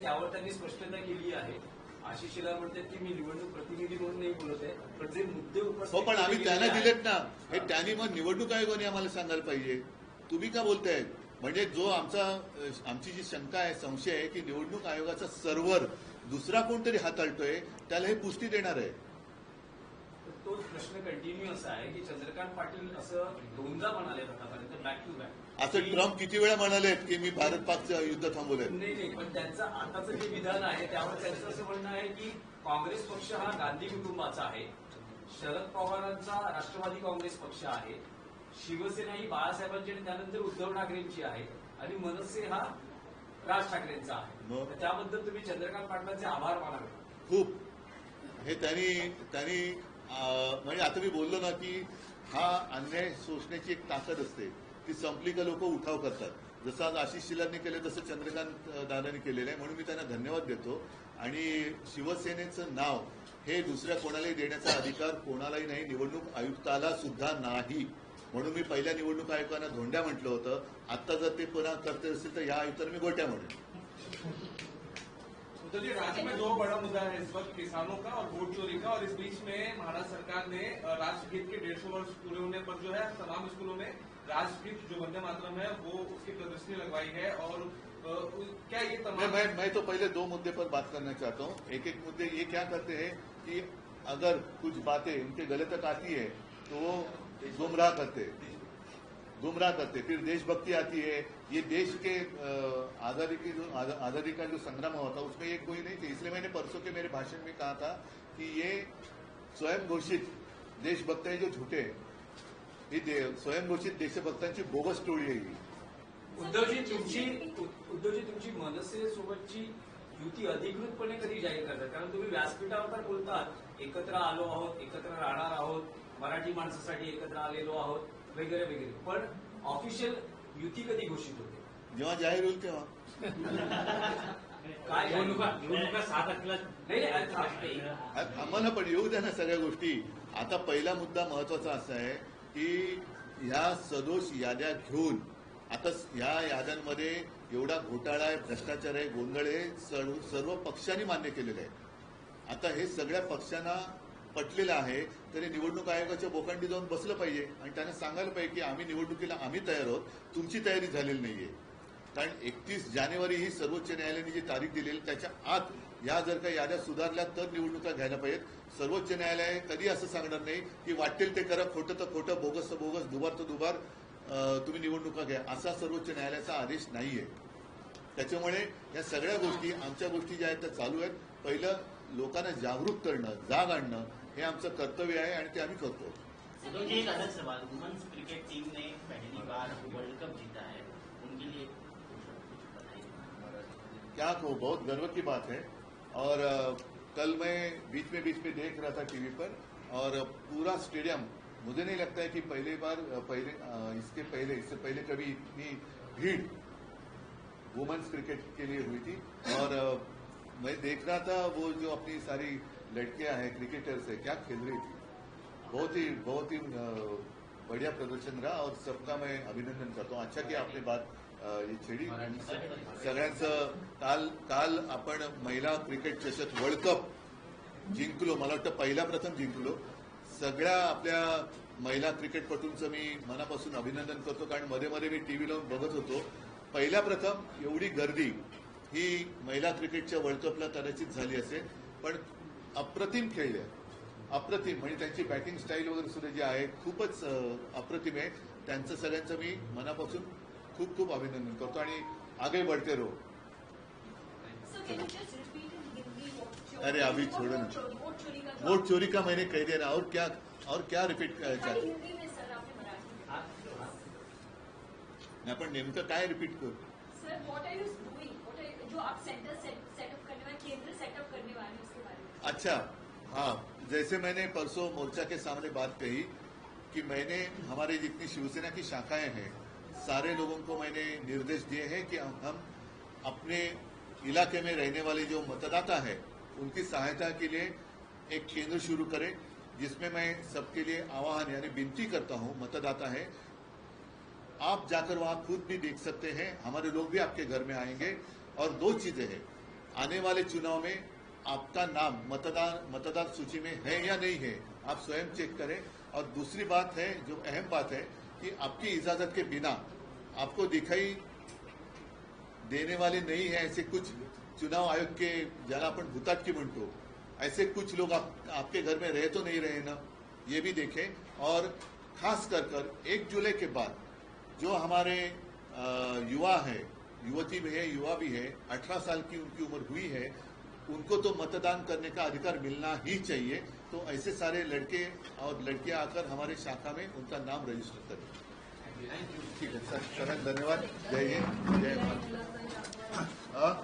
त्यावर त्यांनी स्पष्टता केली आहे. आशिष शेलार म्हणतात की मी निवडणूक प्रतिनिधी म्हणून नाही बोलत आहे पण जे मुद्दे उपस्थित हो पण आम्ही त्यांना दिलेत ना. हे. त्यांनी मग निवडणूक आयोगाने आम्हाला सांगायला पाहिजे. तुम्ही का बोलताय? म्हणजे जो आमचा आमची जी शंका आहे संशय आहे की निवडणूक आयोगाचा सर्व्हर दुसरा कोणतरी हाताळतोय त्याला हे पुष्टी देणार आहे. तोच प्रश्न कंटिन्यू असा आहे की चंद्रकांत पाटील असं दोनदा म्हणाले आतापर्यंत बॅक टू बॅक असं ट्रम्प किती वेळा म्हणालेत की मी भारत पाकचं युद्ध थांबवलंय? नाही नाही पण त्यांचं आताचं जे विधान आहे त्यावर त्यांचं असं म्हणणं आहे की काँग्रेस पक्ष हा गांधी कुटुंबाचा आहे. शरद पवारांचा राष्ट्रवादी काँग्रेस पक्ष आहे. शिवसेना ही बाळासाहेबांची आणि त्यानंतर उद्धव ठाकरेंची आहे. आणि मनसे हा राज ठाकरेंचा आहे. त्याबद्दल तुम्ही चंद्रकांत पाटलांचे आभार मानावे. खूप. हे त्यांनी त्यांनी म्हणजे आता मी बोललो ना की हा अन्याय सोसण्याची एक ताकद असते. ती संपली का लोक उठाव करतात. जसं आज आशिष शिलांनी केलं तसं चंद्रकांत दादांनी केलेलं आहे. म्हणून मी त्यांना धन्यवाद देतो. आणि शिवसेनेचं नाव हे दुसऱ्या कोणालाही देण्याचा अधिकार कोणालाही नाही. निवडणूक आयुक्ताला सुद्धा नाही. म्हणून मी पहिल्या निवडणूक आयुक्तांना धोंड्या म्हटलं होतं. आता जर ते पुन्हा करते असतील तर या आयुक्ताला मी गोट्या म्हणेन. तो जी राज्य में दो बड़ा मुद्दा है इस वक्त किसानों का और वोट चोरी का, और इस बीच में महाराष्ट्र सरकार ने राष्ट्रगीत के डेढ़ सौ वर्ष पूरे होने पर जो है, तमाम स्कूलों में राष्ट्रगीत जो वंदे मातरम है, वो उसकी प्रदर्शनी लगवाई है और क्या ये तमाम मैं मैं तो पहले दो मुद्दे पर बात करना चाहता हूँ एक एक मुद्दे ये क्या करते हैं कि अगर कुछ बातें उनके गले तक आती है तो वो गुमराह करते हैं। गुमराह करते फिर देशभक्ति आती है। ये देश के आज़ादी की जो आज़ादी का जो संग्राम हुआ था, उसमें ये कोई नहीं थी। इसलिए मैंने परसों के मेरे भाषण में कहा था कि ये स्वयं घोषित देशभक्त है जो झूठे दे- स्वयं घोषित देशभक्तांची बोगस आहे ही. उद्धवजी, तुमची उद्धवजी, तुमची मनसे सोबतची युती अधिकृतपणे कधी जाहीर करतात? कारण तुम्ही व्यासपीठावर तर एकत्र आलो आहोत, एकत्र आहोत, मराठी माणसासाठी एकत्र आलेलो आहोत. वगैरे वगैरे. पण ऑफिशियल युती कधी घोषित होते? जेव्हा जाहीर होईल तेव्हा. काय निवडणुका निवडणुका सहा तारखेला नाही नाही, अरे थांब. अरे थांबा ना पण येऊ द्या ना सगळ्या गोष्टी. आता पहिला मुद्दा महत्त्वाचा असा आहे की ह्या सदोष याद्या घेऊन आता ह्या याद्यांमध्ये एवढा घोटाळा आहे भ्रष्टाचार आहे गोंधळ आहे सर्व सर्व पक्षांनी मान्य केलेलं आहे. आता हे सगळ्या पक्षांना पटलेलं आहे तरी निवडणूक आयोगाच्या बोकांडी जाऊन बसलं पाहिजे आणि त्यांना सांगायला पाहिजे की आम्ही निवडणुकीला आम्ही तयार आहोत तुमची तयारी झालेली नाहीये. कारण एकतीस जानेवारी ही सर्वोच्च न्यायालयाने जी तारीख दिलेली त्याच्या आत या जर का याद्या सुधारल्या तर निवडणुका घ्यायला पाहिजेत. सर्वोच्च न्यायालय कधी असं सांगणार नाही की वाटेल ते करा खोटं तर खोटं बोगस तर बोगस दुबार तर दुबार तुम्ही निवडणुका घ्या असा सर्वोच्च न्यायालयाचा आदेश नाहीये. त्याच्यामुळे या सगळ्या गोष्टी आमच्या गोष्टी ज्या आहेत त्या चालू आहेत. पहिलं लोकांना जागरूक करणं जाग आणणं हे आमचं कर्तव्य आहे आणि ते आम्ही करतो तो सवाल. वुमेन्स क्रिकेट टीम ने पहली बार वर्ल्ड कप जीता है उनके लिए क्या कहो बहुत गर्व की बात है। और कल मैं बीच में बीच में देख रहा था टीवी पर और पूरा स्टेडियम मुझे नहीं लगता है कि पहली बार पहले इसके पहले इससे पहले कभी इतनी भीड़ वुमेन्स क्रिकेट के लिए हुई थी। और मैं देख रहा था वो जो अपनी सारी लड़कियां हैं क्रिकेटर्स है क्या खेल रही थी? बहुत ही बहुत ही बढ़िया प्रदर्शन रहा और सबका मैं अभिनंदन करता हूँ। अच्छा की आपने बात अ, ये छेड़ी। सगळ्यांचं काल काल आपण महिला क्रिकेट चषक वर्ल्ड कप जिंकलो मला वाटतं पहिला प्रथम जिंकलो. सगळ्या आपल्या महिला क्रिकेटपटूंचं मी मनापासून अभिनंदन करतो कारण मध्ये मध्ये मी टीव्ही लावून बघत होतो. पहिल्या प्रथम एवढी गर्दी ही महिला क्रिकेटच्या वर्ल्ड कपला कदाचित झाली असेल पण अप्रतिम खेळल्या अप्रतिम म्हणजे त्यांची बॅटिंग स्टाईल वगैरे सुद्धा जी आहे खूपच अप्रतिम आहे. त्यांचं सगळ्यांचं मी मनापासून खूप खूप अभिनंदन करतो आणि आगे बढ़ते chori? अरे अभी छोड़ो ना। वोट चोरी- का वोट चोरी का मैंने कह दिया ना और क्या और क्या रिपीट खाली करायचं हिंदी में सर आपने मराठी में नाही पण नेमकं काय रिपीट करू? अच्छा हाँ जैसे मैंने परसों मोर्चा के सामने बात कही कि मैंने, हमारे जितनी शिवसेना की शाखाएँ हैं, सारे लोगों को मैंने निर्देश दिए हैं कि हम अपने इलाके में रहने वाले जो मतदाता है, उनकी सहायता के लिए एक केंद्र शुरू करें, जिसमें मैं सबके लिए आह्वान यानी विनती करता हूँ, मतदाता है, आप जाकर वहाँ खुद भी देख सकते हैं, हमारे लोग भी आपके घर में आएँगे और दो चीज़ें हैं। आने वाले चुनाव में आपका नाम मतदान मतदार सूची में है या नहीं है आप स्वयं चेक करें। और दूसरी बात है जो अहम बात है कि आपकी इजाज़त के बिना आपको दिखाई देने वाले नहीं है ऐसे कुछ चुनाव आयोग के जरा ज़्यादा आपण भूताटकी म्हणतो ऐसे कुछ लोग आप, आपके घर में रहे तो नहीं रहे ना ये भी देखें। और खास कर कर एक जुलाई के बाद जो हमारे अ, युवा है युवती भी है युवा भी है अठारह साल की उनकी उम्र हुई है उनको तो मतदान करने का अधिकार मिलना ही चाहिए। तो ऐसे सारे लड़के और लड़कियाँ आकर हमारे शाखा में उनका नाम रजिस्टर करें। ठीक है सर धन्यवाद। जय हिंद जय भारत। हाँ?